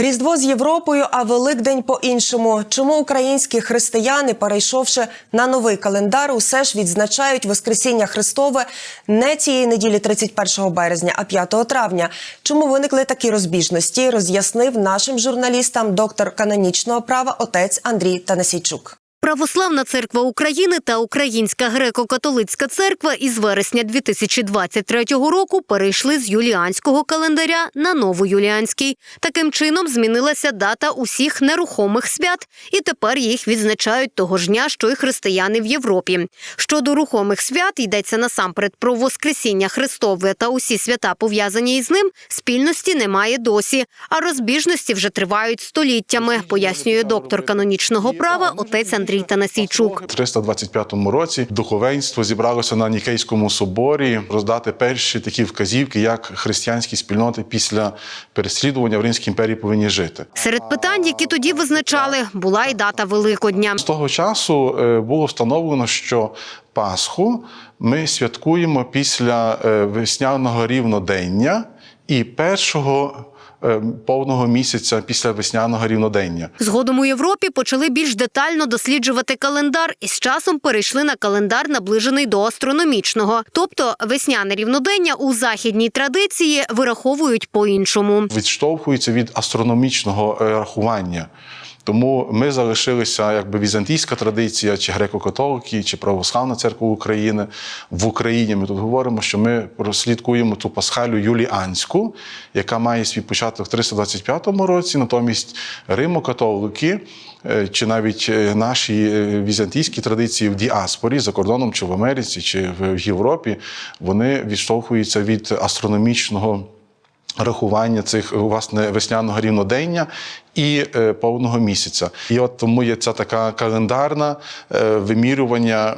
Різдво з Європою, а Великдень по-іншому. Чому українські християни, перейшовши на новий календар, усе ж відзначають Воскресіння Христове не цієї неділі 31 березня, а 5 травня? Чому виникли такі розбіжності? Роз'яснив нашим журналістам доктор канонічного права отець Андрій Танасійчук. Православна церква України та Українська греко-католицька церква із вересня 2023 року перейшли з юліанського календаря на новоюліанський. Таким чином змінилася дата усіх нерухомих свят, і тепер їх відзначають того ж дня, що й християни в Європі. Щодо рухомих свят йдеться насамперед про Воскресіння Христове та усі свята, пов'язані із ним, спільності немає досі, а розбіжності вже тривають століттями, пояснює доктор канонічного права отець Андрій Танасійчук. У 325 році духовенство зібралося на Нікейському соборі роздати перші такі вказівки, як християнські спільноти після переслідування в Римській імперії повинні жити. Серед питань, які тоді визначали, була й дата Великодня. З того часу е, було встановлено, що Пасху ми святкуємо після е, весняного рівнодення і першого повного місяця після весняного рівнодення. Згодом у Європі почали більш детально досліджувати календар і з часом перейшли на календар, наближений до астрономічного. Тобто весняне рівнодення у західній традиції вираховують по-іншому. Відштовхуються від астрономічного е, рахування. Тому ми залишилися якби візантійська традиція, чи греко-католики, чи православна церква України в Україні. Ми тут говоримо, що ми прослідкуємо ту пасхалю юліанську, яка має свій початок в 325 році. Натомість римо-католики, е, чи навіть е, наші е, візантійські традиції в діаспорі за кордоном, чи в Америці, чи в Європі, вони відштовхуються від астрономічного рахування цих власне весняного рівнодення і е, повного місяця. І от тому є ця така календарна е, вимірювання,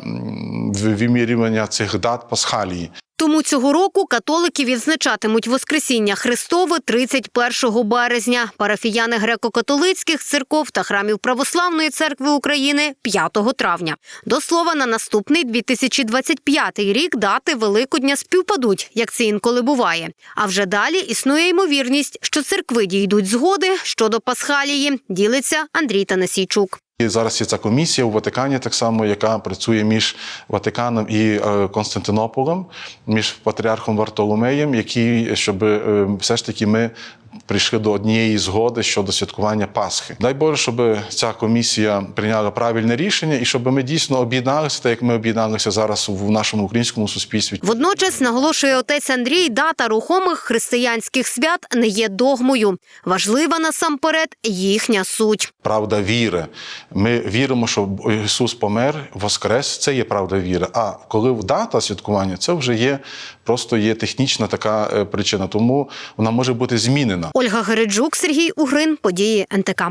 вимірювання цих дат пасхалії. Тому цього року католики відзначатимуть Воскресіння Христове 31 березня. Парафіяни греко-католицьких церков та храмів Православної церкви України 5 травня. До слова, на наступний 2025 рік дати Великодня співпадуть, як це інколи буває. А вже далі існує ймовірність, що церкви дійдуть згоди щодо Пасхалії. Ділиться Андрій Танасійчук. І зараз є ця комісія у Ватикані, так само, яка працює між Ватиканом і е, Константинополем, між патріархом Вартоломеєм, які щоб е, все ж таки ми. Прийшли до однієї згоди щодо святкування Пасхи. Дай Боже, щоб ця комісія прийняла правильне рішення і щоб ми дійсно об'єдналися, так як ми об'єдналися зараз в нашому українському суспільстві. Водночас наголошує отець Андрій, дата рухомих християнських свят не є догмою. Важлива насамперед їхня суть. правда віри. Ми віримо, що Ісус помер, воскрес. Це є правда віри. А коли дата святкування, це вже є просто є технічна така е, причина. Тому вона може бути змінена. Ольга Гереджук, Сергій Угрин, події НТК.